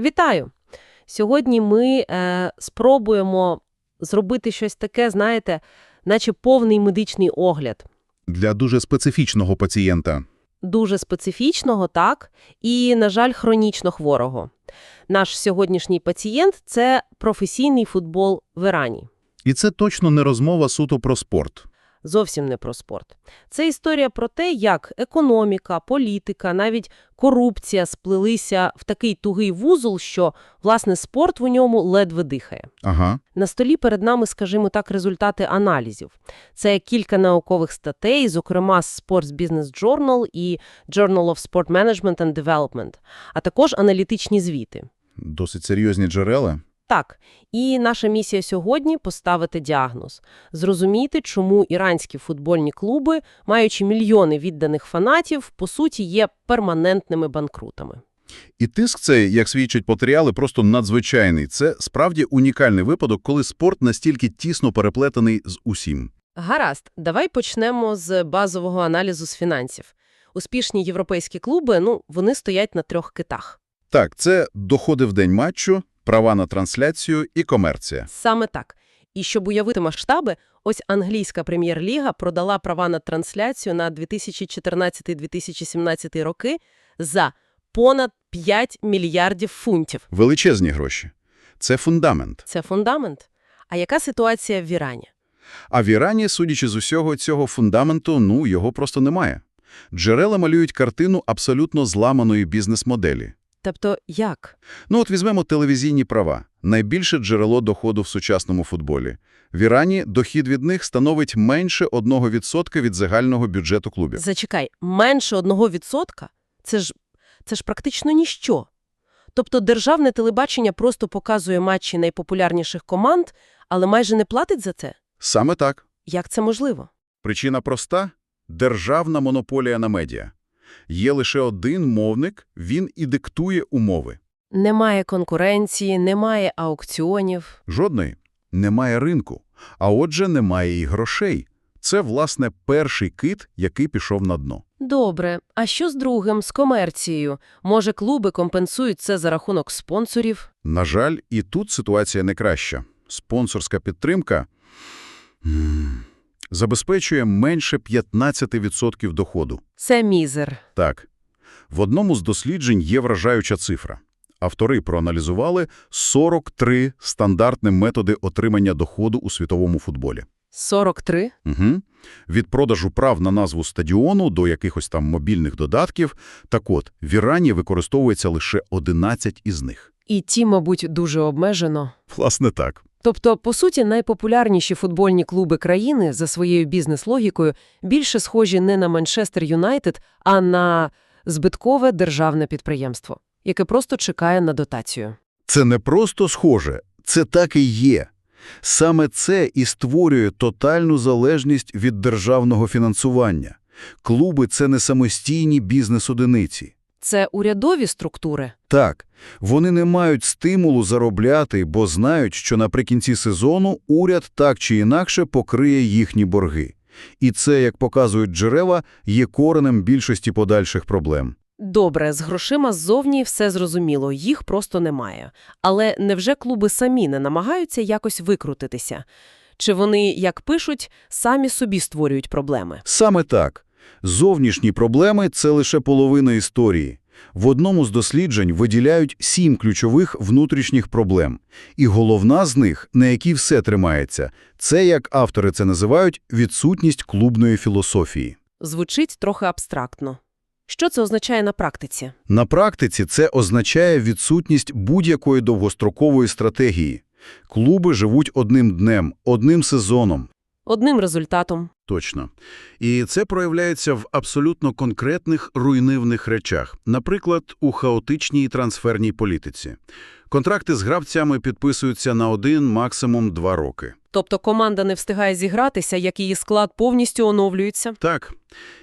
Вітаю! Сьогодні ми е, спробуємо зробити щось таке, знаєте, наче повний медичний огляд. Для дуже специфічного пацієнта. Дуже специфічного, так, і, на жаль, хронічно хворого. Наш сьогоднішній пацієнт – це професійний футбол в Ірані. І це точно не розмова суто про спорт. Зовсім не про спорт. Це історія про те, як економіка, політика, навіть корупція сплелися в такий тугий вузол, що, власне, спорт в ньому ледве дихає. Ага. На столі перед нами, скажімо так, результати аналізів. Це кілька наукових статей, зокрема Sports Business Journal і Journal of Sport Management and Development, а також аналітичні звіти. Досить серйозні джерела. Так, і наша місія сьогодні – поставити діагноз. Зрозуміти, чому іранські футбольні клуби, маючи мільйони відданих фанатів, по суті є перманентними банкрутами. І тиск цей, як свідчать матеріали, просто надзвичайний. Це справді унікальний випадок, коли спорт настільки тісно переплетений з усім. Гаразд, давай почнемо з базового аналізу з фінансів. Успішні європейські клуби, ну, вони стоять на трьох китах. Так, це доходи в день матчу, права на трансляцію і комерція. Саме так. І щоб уявити масштаби, ось англійська прем'єр-ліга продала права на трансляцію на 2014-2017 роки за понад 5 мільярдів фунтів. Величезні гроші. Це фундамент. Це фундамент. А яка ситуація в Ірані? А в Ірані, судячи з усього цього фундаменту, ну, його просто немає. Джерела малюють картину абсолютно зламаної бізнес-моделі. Тобто як? Ну от візьмемо телевізійні права. Найбільше джерело доходу в сучасному футболі. В Ірані дохід від них становить менше 1% від загального бюджету клубів. Зачекай, менше 1%? Це ж, це ж практично ніщо. Тобто державне телебачення просто показує матчі найпопулярніших команд, але майже не платить за це? Саме так. Як це можливо? Причина проста – державна монополія на медіа. Є лише один мовник, він і диктує умови. Немає конкуренції, немає аукціонів. Жодної. Немає ринку. А отже, немає і грошей. Це, власне, перший кит, який пішов на дно. Добре, а що з другим, з комерцією? Може, клуби компенсують це за рахунок спонсорів? На жаль, і тут ситуація не краща. Спонсорська підтримка забезпечує менше 15% доходу. Це мізер. Так. В одному з досліджень є вражаюча цифра. Автори проаналізували 43 стандартні методи отримання доходу у світовому футболі. 43? Угу. Від продажу прав на назву стадіону до якихось там мобільних додатків. Так от, в Ірані використовується лише 11 із них. І ті, мабуть, дуже обмежено. Власне так. Тобто, по суті, найпопулярніші футбольні клуби країни за своєю бізнес-логікою більше схожі не на Манчестер Юнайтед, а на збиткове державне підприємство, яке просто чекає на дотацію. Це не просто схоже, це так і є. Саме це і створює тотальну залежність від державного фінансування. Клуби – це не самостійні бізнес-одиниці. Це урядові структури. Так, вони не мають стимулу заробляти, бо знають, що наприкінці сезону уряд так чи інакше покриє їхні борги. І це, як показують джерела, є коренем більшості подальших проблем. Добре, з грошима ззовні все зрозуміло, їх просто немає. Але невже клуби самі не намагаються якось викрутитися? Чи вони, як пишуть, самі собі створюють проблеми? Саме так. Зовнішні проблеми – це лише половина історії. В одному з досліджень виділяють сім ключових внутрішніх проблем. І головна з них, на якій все тримається, це, як автори це називають, відсутність клубної філософії. Звучить трохи абстрактно. Що це означає на практиці? На практиці це означає відсутність будь-якої довгострокової стратегії. Клуби живуть одним днем, одним сезоном. Одним результатом. Точно. І це проявляється в абсолютно конкретних руйнивних речах, наприклад, у хаотичній трансферній політиці. Контракти з гравцями підписуються на один, максимум два роки. Тобто команда не встигає зігратися, як її склад повністю оновлюється. Так.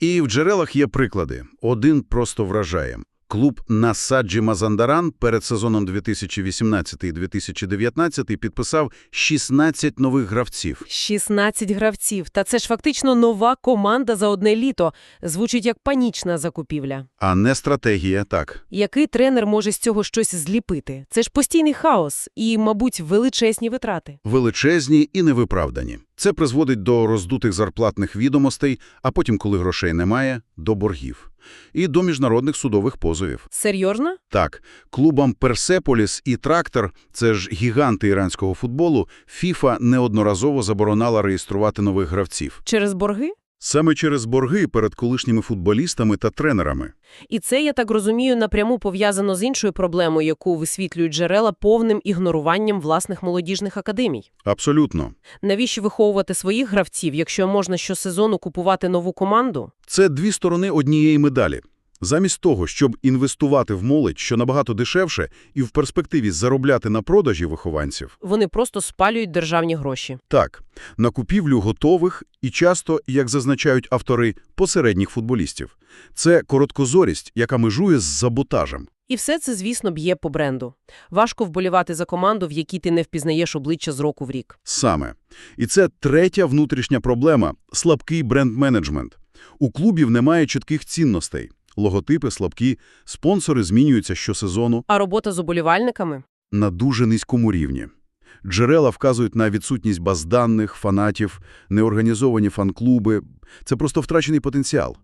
І в джерелах є приклади. Один просто вражає. Клуб «Насаджі Мазандаран» перед сезоном 2018-2019 підписав 16 нових гравців. 16 гравців. Та це ж фактично нова команда за одне літо. Звучить як панічна закупівля. А не стратегія, так. Який тренер може з цього щось зліпити? Це ж постійний хаос і, мабуть, величезні витрати. Величезні і невиправдані. Це призводить до роздутих зарплатних відомостей, а потім, коли грошей немає, до боргів. І до міжнародних судових позовів. Серйозно? Так, клубам «Персеполіс» і «Трактор» – це ж гіганти іранського футболу, ФІФА неодноразово заборонала реєструвати нових гравців. Через борги? Саме через борги перед колишніми футболістами та тренерами. І це, я так розумію, напряму пов'язано з іншою проблемою, яку висвітлюють джерела повним ігноруванням власних молодіжних академій. Абсолютно. Навіщо виховувати своїх гравців, якщо можна щосезону купувати нову команду? Це дві сторони однієї медалі. Замість того, щоб інвестувати в молодь, що набагато дешевше, і в перспективі заробляти на продажі вихованців, Вони просто спалюють державні гроші. так, на купівлю готових і часто, як зазначають автори, посередніх футболістів. Це короткозорість, яка межує з заботажем. І все це, звісно, б'є по бренду. Важко вболівати за команду, в якій ти не впізнаєш обличчя з року в рік. Саме. І це третя внутрішня проблема – слабкий бренд-менеджмент. У клубів немає чітких цінностей. Логотипи слабкі, спонсори змінюються щосезону А робота з уболівальниками? на дуже низькому рівні. Джерела вказують на відсутність баз даних, фанатів, неорганізовані фан-клуби. Це просто втрачений потенціал.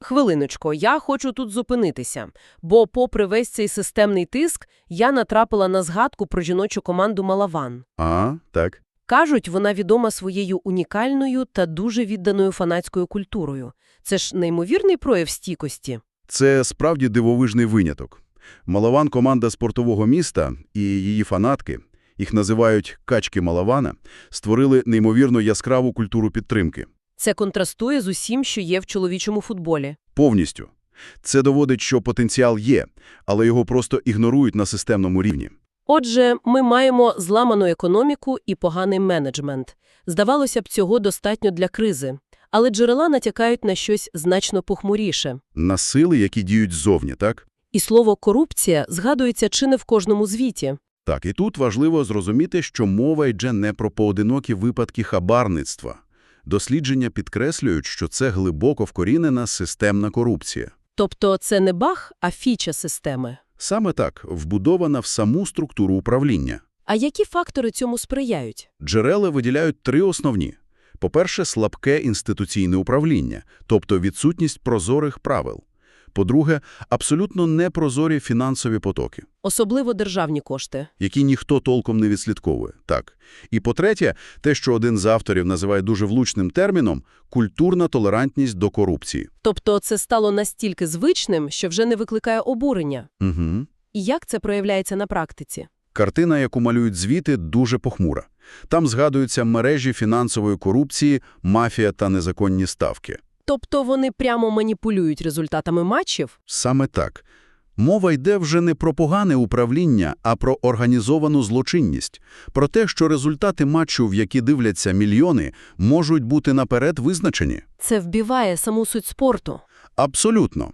Хвилиночко, я хочу тут зупинитися, бо попри весь цей системний тиск, я натрапила на згадку про жіночу команду «Малаван». А, так. Кажуть, вона відома своєю унікальною та дуже відданою фанатською культурою. Це ж неймовірний прояв стійкості. Це справді дивовижний виняток. Малаван – команда спортового міста, і її фанатки, їх називають «качки Малавана», створили неймовірно яскраву культуру підтримки. Це контрастує з усім, що є в чоловічому футболі. Повністю. Це доводить, що потенціал є, але його просто ігнорують на системному рівні. Отже, ми маємо зламану економіку і поганий менеджмент. Здавалося б, цього достатньо для кризи. Але джерела натякають на щось значно похмуріше. На сили, які діють ззовні, так? І слово «корупція» згадується чи не в кожному звіті. Так, і тут важливо зрозуміти, що мова йде не про поодинокі випадки хабарництва. Дослідження підкреслюють, що це глибоко вкорінена системна корупція. Тобто це не баг, а фіча системи. Саме так, вбудована в саму структуру управління. А які фактори цьому сприяють? Джерела виділяють три основні. По-перше, слабке інституційне управління, тобто відсутність прозорих правил. По-друге, абсолютно непрозорі фінансові потоки, Особливо державні кошти. які ніхто толком не відслідковує. Так. І по-третє, те, що один з авторів називає дуже влучним терміном – культурна толерантність до корупції. Тобто це стало настільки звичним, що вже не викликає обурення. Угу. І як це проявляється на практиці? Картина, яку малюють звіти, дуже похмура. Там згадуються мережі фінансової корупції, мафія та незаконні ставки. Тобто вони прямо маніпулюють результатами матчів? Саме так. Мова йде вже не про погане управління, а про організовану злочинність. Про те, що результати матчу, в які дивляться мільйони, можуть бути наперед визначені. Це вбиває саму суть спорту. Абсолютно.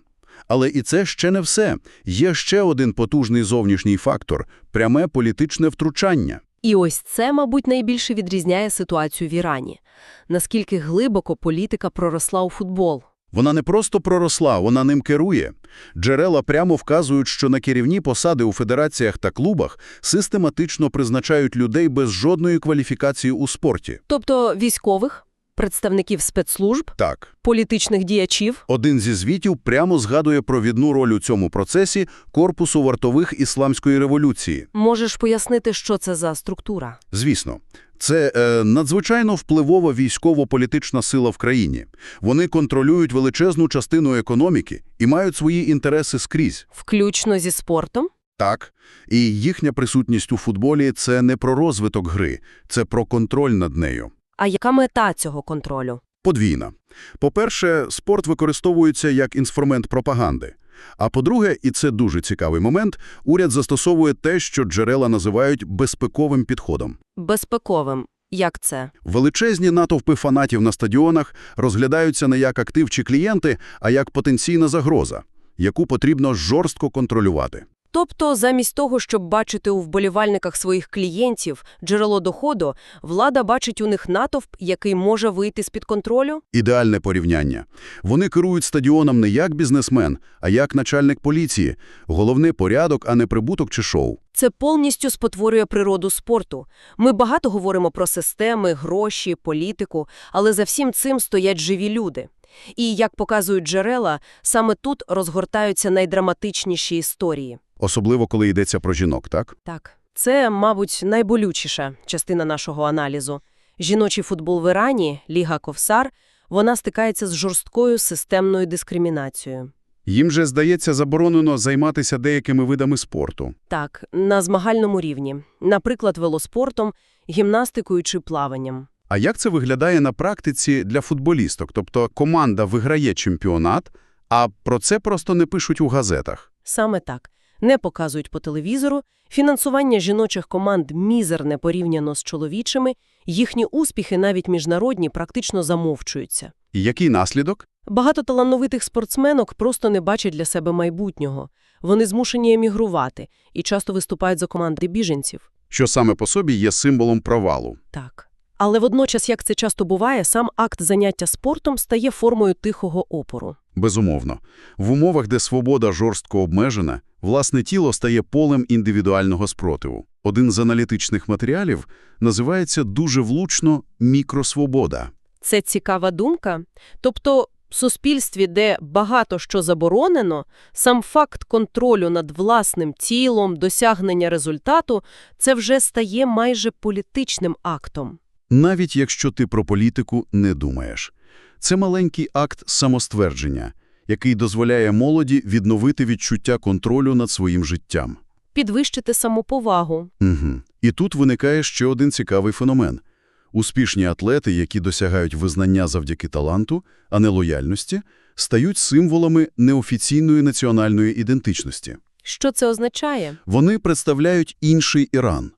Але і це ще не все. Є ще один потужний зовнішній фактор – пряме політичне втручання. І ось це, мабуть, найбільше відрізняє ситуацію в Ірані. Наскільки глибоко політика проросла у футбол. Вона не просто проросла, вона ним керує. Джерела прямо вказують, що на керівні посади у федераціях та клубах систематично призначають людей без жодної кваліфікації у спорті. Тобто військових, представників спецслужб, Так, політичних діячів. один зі звітів прямо згадує про відну роль у цьому процесі корпусу вартових ісламської революції. Можеш пояснити, що це за структура? Звісно, це е, надзвичайно впливова військово-політична сила в країні. Вони контролюють величезну частину економіки і мають свої інтереси скрізь. Включно зі спортом? Так, і їхня присутність у футболі – це не про розвиток гри, це про контроль над нею. А яка мета цього контролю? Подвійна. По-перше, спорт використовується як інструмент пропаганди. А по-друге, і це дуже цікавий момент, уряд застосовує те, що джерела називають безпековим підходом. Безпековим. Як це? Величезні натовпи фанатів на стадіонах розглядаються не як актив чи клієнти, а як потенційна загроза. яку потрібно жорстко контролювати. Тобто, замість того, щоб бачити у вболівальниках своїх клієнтів джерело доходу, влада бачить у них натовп, який може вийти з-під контролю? Ідеальне порівняння. Вони керують стадіоном не як бізнесмен, а як начальник поліції. Головне – порядок, а не прибуток чи шоу. Це повністю спотворює природу спорту. Ми багато говоримо про системи, гроші, політику, але за всім цим стоять живі люди. І, як показують джерела, саме тут розгортаються найдраматичніші історії. Особливо, коли йдеться про жінок, так? Так, це, мабуть, найболючіша частина нашого аналізу. Жіночий футбол в Ірані, Ліга Ковсар, вона стикається з жорсткою системною дискримінацією. Їм же, здається, заборонено займатися деякими видами спорту. Так, на змагальному рівні. Наприклад, велоспортом, гімнастикою чи плаванням. А як це виглядає на практиці для футболісток? Тобто команда виграє чемпіонат, а про це просто не пишуть у газетах. Саме так. Не показують по телевізору, фінансування жіночих команд мізерне порівняно з чоловічими, їхні успіхи, навіть міжнародні, практично замовчуються. І який наслідок? Багато талановитих спортсменок просто не бачать для себе майбутнього. Вони змушені емігрувати і часто виступають за команди біженців. Що саме по собі є символом провалу. Так. Але водночас, як це часто буває, сам акт заняття спортом стає формою тихого опору. Безумовно. В умовах, де свобода жорстко обмежена, власне тіло стає полем індивідуального спротиву. Один з аналітичних матеріалів називається дуже влучно «мікросвобода». Це цікава думка. Тобто, в суспільстві, де багато що заборонено, сам факт контролю над власним тілом, досягнення результату – це вже стає майже політичним актом. Навіть якщо ти про політику не думаєш. Це маленький акт самоствердження, який дозволяє молоді відновити відчуття контролю над своїм життям. Підвищити самоповагу. Угу. І тут виникає ще один цікавий феномен. Успішні атлети, які досягають визнання завдяки таланту, а не лояльності, стають символами неофіційної національної ідентичності. Що це означає? Вони представляють інший Іран.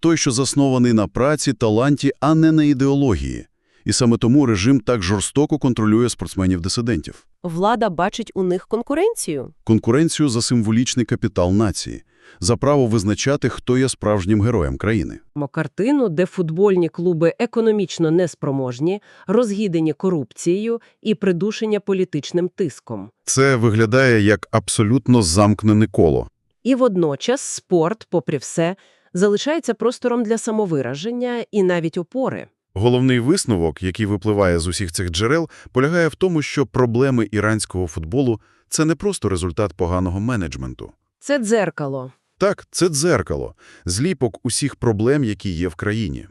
Той, що заснований на праці, таланті, а не на ідеології. І саме тому режим так жорстоко контролює спортсменів-дисидентів. Влада бачить у них конкуренцію. Конкуренцію за символічний капітал нації, за право визначати, хто є справжнім героєм країни. Картину, де футбольні клуби економічно неспроможні, розгідені корупцією і придушення політичним тиском. Це виглядає як абсолютно замкнене коло. І водночас спорт, попри все, залишається простором для самовираження і навіть опори. Головний висновок, який випливає з усіх цих джерел, полягає в тому, що проблеми іранського футболу – це не просто результат поганого менеджменту. Це дзеркало. Так, це дзеркало, зліпок усіх проблем, які є в країні.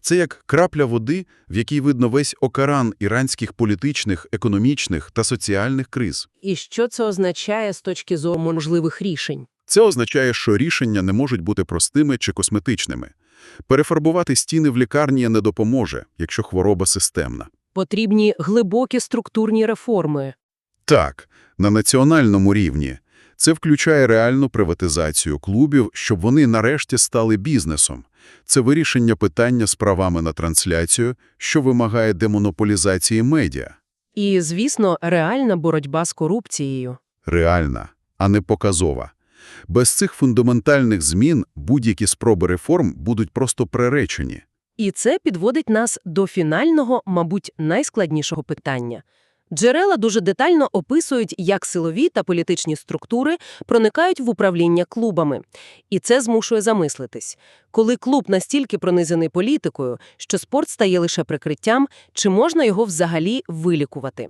Це як крапля води, в якій видно весь океан іранських політичних, економічних та соціальних криз. І що це означає з точки зору можливих рішень? Це означає, що рішення не можуть бути простими чи косметичними. Перефарбувати стіни в лікарні не допоможе, якщо хвороба системна. Потрібні глибокі структурні реформи. Так, на національному рівні. Це включає реальну приватизацію клубів, щоб вони нарешті стали бізнесом. Це вирішення питання з правами на трансляцію, що вимагає демонополізації медіа. І, звісно, реальна боротьба з корупцією. Реальна, а не показова. Без цих фундаментальних змін будь-які спроби реформ будуть просто приречені. І це підводить нас до фінального, мабуть, найскладнішого питання. Джерела дуже детально описують, як силові та політичні структури проникають в управління клубами. І це змушує замислитись. Коли клуб настільки пронизаний політикою, що спорт стає лише прикриттям, чи можна його взагалі вилікувати?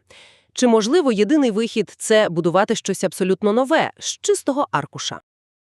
Чи, можливо, єдиний вихід – це будувати щось абсолютно нове, з чистого аркуша?